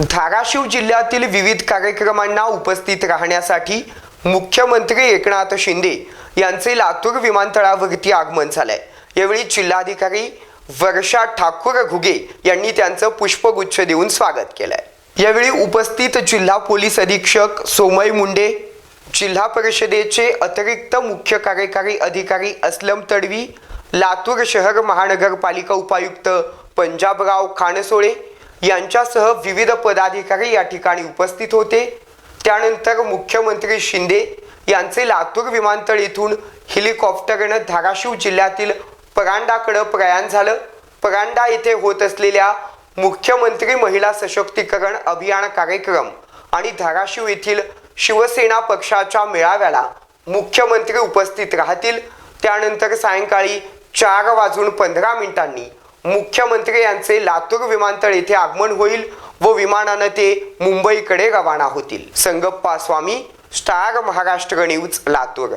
धाराशिव जिल्ह्यातील विविध कार्यक्रमांना उपस्थित राहण्यासाठी मुख्यमंत्री एकनाथ शिंदे यांचे लातूर विमानतळावरती आगमन झालंय. यावेळी जिल्हाधिकारी वर्षा ठाकूर घुगे यांनी त्यांचं पुष्पगुच्छ देऊन स्वागत केलंय. यावेळी उपस्थित जिल्हा पोलीस अधीक्षक सोमय मुंडे जिल्हा परिषदेचे अतिरिक्त मुख्य कार्यकारी अधिकारी असलम तडवी लातूर शहर महानगरपालिका उपायुक्त पंजाबराव खानसोळे यांच्यासह विविध पदाधिकारी या ठिकाणी उपस्थित होते. त्यानंतर मुख्यमंत्री शिंदे यांचे लातूर विमानतळ येथून हेलिकॉप्टरनं धाराशिव जिल्ह्यातील परांडाकडं प्रयाण झालं. परांडा येथे होत असलेल्या मुख्यमंत्री महिला सशक्तीकरण अभियान कार्यक्रम आणि धाराशिव येथील शिवसेना पक्षाच्या मेळाव्याला मुख्यमंत्री उपस्थित राहतील. त्यानंतर सायंकाळी चार वाजून पंधरा मिनिटांनी मुख्यमंत्री यांचे लातूर विमानतळ येथे आगमन होईल व विमानानं ते मुंबईकडे रवाना होतील. Sangappa Swami star Maharashtra news Latur.